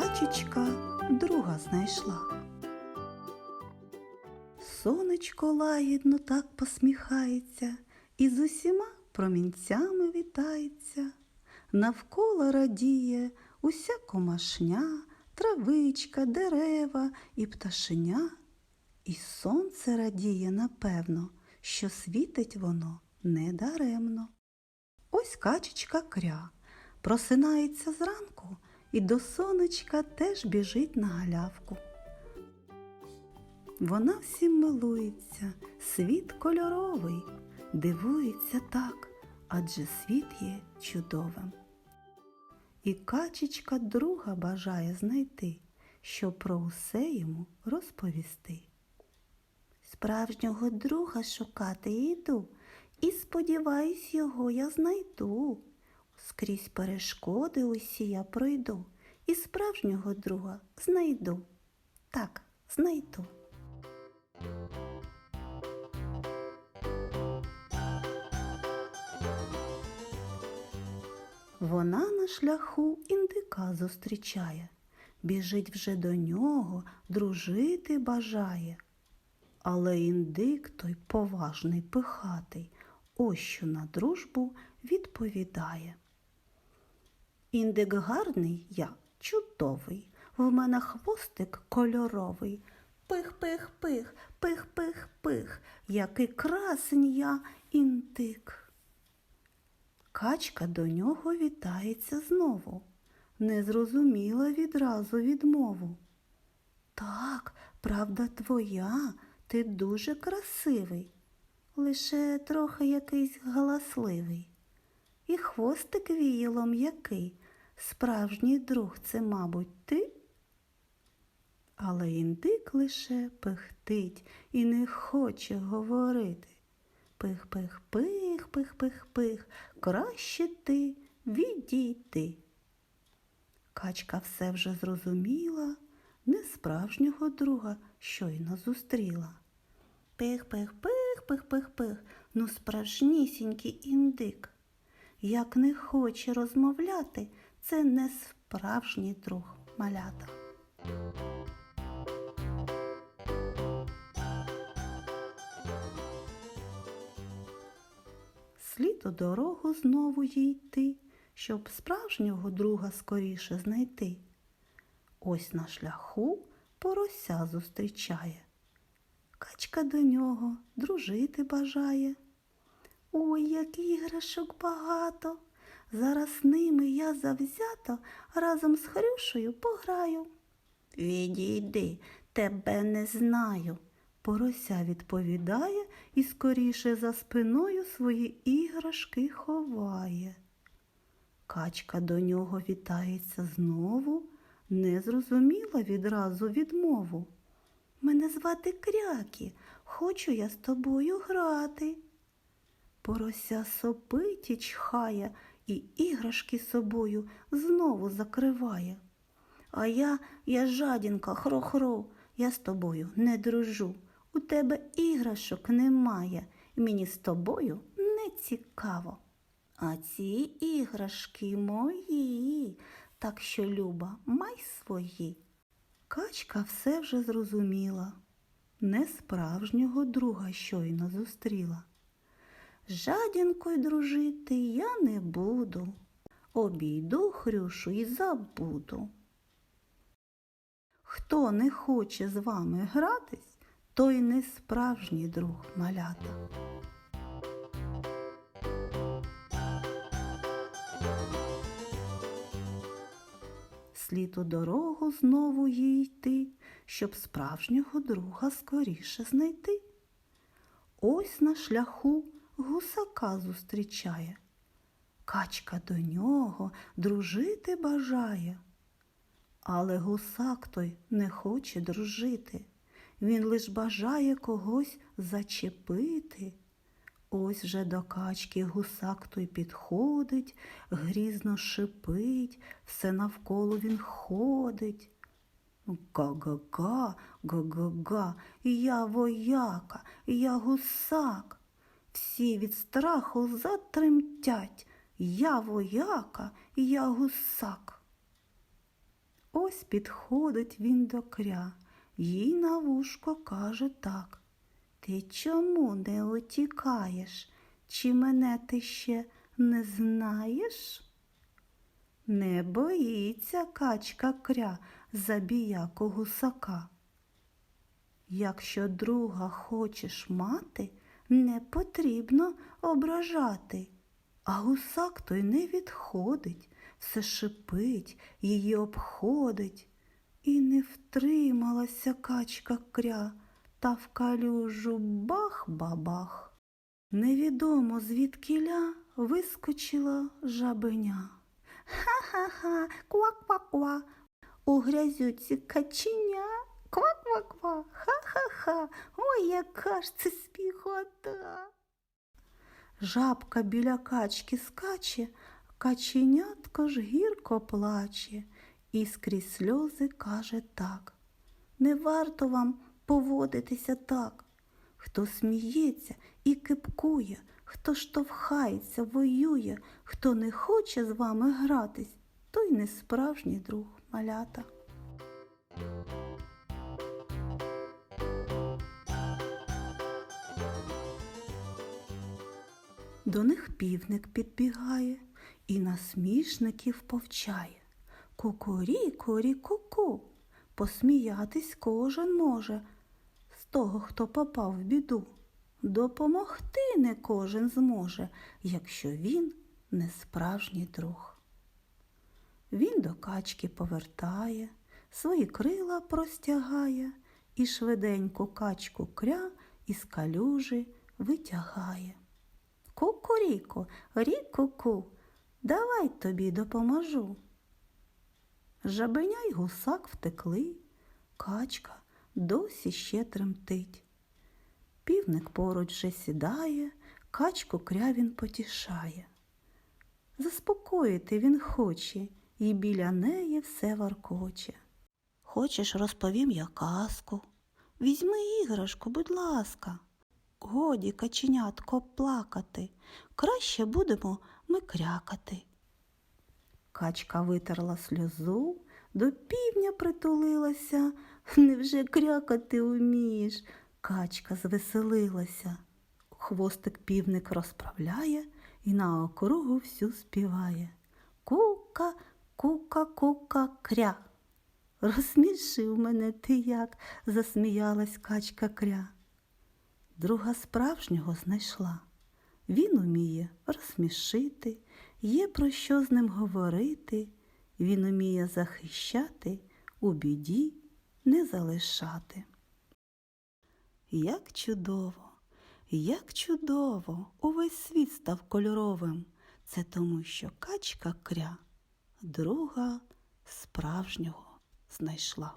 Качечка друга знайшла. Сонечко лагідно так посміхається і з усіма промінцями вітається. Навколо радіє уся комашня, травичка, дерева і пташеня. І сонце радіє, напевно, що світить воно недаремно. Ось качечка кря просинається зранку і до сонечка теж біжить на галявку. Вона всім милується, світ кольоровий, дивується так, адже світ є чудовим. І качечка друга бажає знайти, щоб про усе йому розповісти. Справжнього друга шукати йду, і сподіваюсь, його я знайду. Скрізь перешкоди усі я пройду, і справжнього друга знайду. Так, знайду. Вона на шляху індика зустрічає, біжить вже до нього, дружити бажає. Але індик той поважний пихатий, ось що на дружбу відповідає. Індик гарний я чудовий, в мене хвостик кольоровий. Пих-пих-пих, пих-пих-пих, який красень я індик. Качка до нього вітається знову, не зрозуміла відразу відмову. Так, правда твоя, ти дуже красивий, лише трохи якийсь галасливий. І хвостик віялом який, справжній друг це, мабуть, ти? Але індик лише пихтить і не хоче говорити. Пих-пих-пих, пих-пих-пих, краще ти відійти. Качка все вже зрозуміла, не справжнього друга щойно зустріла. Пих-пих-пих, пих-пих-пих, ну справжнісінький індик. Як не хоче розмовляти, це не справжній друг малята. Слід у дорогу знову їй йти, щоб справжнього друга скоріше знайти. Ось на шляху порося зустрічає. Качка до нього дружити бажає. Ой, як іграшок багато. Зараз ними я завзято разом з Хрюшею пограю. Відійди, тебе не знаю. Порося відповідає і скоріше за спиною свої іграшки ховає. Качка до нього вітається знову, не зрозуміла відразу відмову. Мене звати Крякі, хочу я з тобою грати. Порося сопить і чхає і іграшки собою знову закриває. А я, я жадінка, хро-хро, я з тобою не дружу. У тебе іграшок немає, мені з тобою не цікаво. А ці іграшки мої, так що, Люба, май свої. Качка все вже зрозуміла, не справжнього друга щойно зустріла. З жадінкою дружити я не буду, обійду Хрюшу і забуду. Хто не хоче з вами гратись, той не справжній друг малята. Слід у дорогу знову їй йти, щоб справжнього друга скоріше знайти. Ось на шляху гусака зустрічає. Качка до нього дружити бажає. Але гусак той не хоче дружити. Він лиш бажає когось зачепити. Ось вже до качки гусак той підходить, грізно шипить, все навколо він ходить. Га-га-га, га-га-га, я вояка, я гусак. Всі від страху затремтять. Я вояка, я гусак. Ось підходить він до кря, їй на вушко каже так. Ти чому не утікаєш? Чи мене ти ще не знаєш? Не боїться качка кря забіяку гусака. Якщо друга хочеш мати, не потрібно ображати. А гусак той не відходить, все шипить, її обходить. І не втрималася качка кря, та в калюжу бах-бабах. Невідомо звідкіля вискочила жабеня. Ха-ха-ха, ква-ква-ква, у грязюці каченя, ква-ква-ква, ха-ха-ха, ой, яка ж це спігота. Жабка біля качки скаче, каченятко ж гірко плаче і скрізь сльози каже так. Не варто вам поводитися так. Хто сміється і кипкує, хто штовхається, воює, хто не хоче з вами гратись, той не справжній друг малята. До них півник підбігає і насмішників повчає. Кукурі-курі ку-ку, посміятись кожен може з того, хто попав в біду. Допомогти не кожен зможе, якщо він не справжній друг. Він до качки повертає, свої крила простягає і швиденьку качку кря із калюжі витягає. Кукуріку, ріку-ку, давай тобі допоможу. Жабеня й гусак втекли, качка досі ще тремтить. Півник поруч же сідає, качку крявін потішає. Заспокоїти він хоче, і біля неї все воркоче. Хочеш, розповім я казку? Візьми іграшку, будь ласка. Годі, каченятко, плакати, краще будемо ми крякати. Качка витерла сльозу, до півня притулилася. Невже крякати умієш? Качка звеселилася. Хвостик півник розправляє і на округу всю співає. Кука, кука, кука, кря. Розсмішив мене ти як, засміялась качка кря. Друга справжнього знайшла. Він уміє розсмішити, є про що з ним говорити, він уміє захищати, у біді не залишати. Як чудово, як чудово, увесь світ став кольоровим. Це тому, що качка кря друга справжнього знайшла.